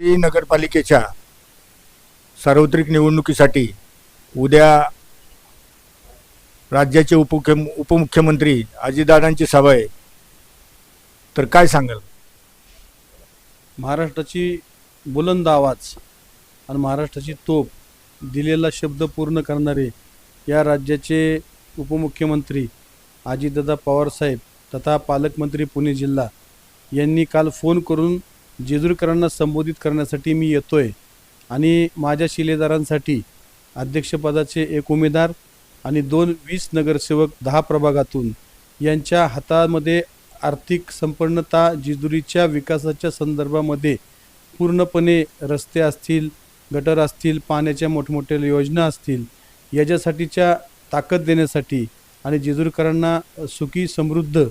नगरपालिकेच्या सार्वत्रिक निवडणुकीसाठी उद्या राज्याचे उपमुख्य उपमुख्यमंत्री अजितदादांची सभा आहे. तर काय सांगाल? महाराष्ट्राची बुलंद आवाज आणि महाराष्ट्राची तोप दिलेला शब्द पूर्ण करणारे या राज्याचे उपमुख्यमंत्री अजितदादा पवारसाहेब तथा पालकमंत्री पुणे जिल्हा यांनी काल फोन करून जेजूरकरांना संबोधित करण्यासाठी मी येतोय आणि माझ्या शिलेदारांसाठी अध्यक्षपदाचे एक उमेदवार आणि दोन वीस नगरसेवक दहा प्रभागातून यांच्या हातामध्ये आर्थिक संपन्नता जेजुरीच्या विकासाच्या संदर्भामध्ये पूर्णपणे रस्ते असतील गटर असतील पाण्याच्या मोठमोठ्या योजना असतील याच्यासाठीच्या ताकद देण्यासाठी आणि जेजुरीकरांना सुखी समृद्ध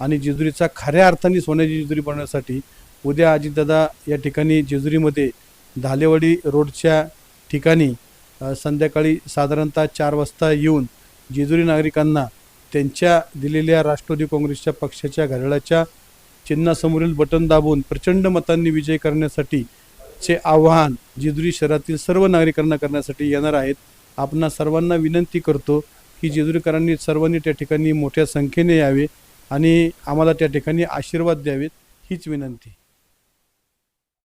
आणि जेजुरीचा खऱ्या अर्थाने सोन्याची जेजुरी बनवण्यासाठी उद्या अजितदादा या ठिकाणी जेजुरीमध्ये धालेवाडी रोडच्या ठिकाणी संध्याकाळी साधारणतः चार वाजता येऊन जेजुरी नागरिकांना त्यांच्या दिलेल्या राष्ट्रवादी काँग्रेसच्या पक्षाच्या घड्याळाच्या चिन्हासमोरील बटन दाबून प्रचंड मतांनी विजय करण्यासाठी चे आव्हान जेजुरी शहरातील सर्व नागरिकांना करण्यासाठी येणार आहेत. आपणा सर्वांना विनंती करतो की जेजुरीकरांनी सर्वांनी त्या ठिकाणी मोठ्या संख्येने यावे आणि आम्हाला त्या ठिकाणी आशीर्वाद द्यावेत हीच विनंती.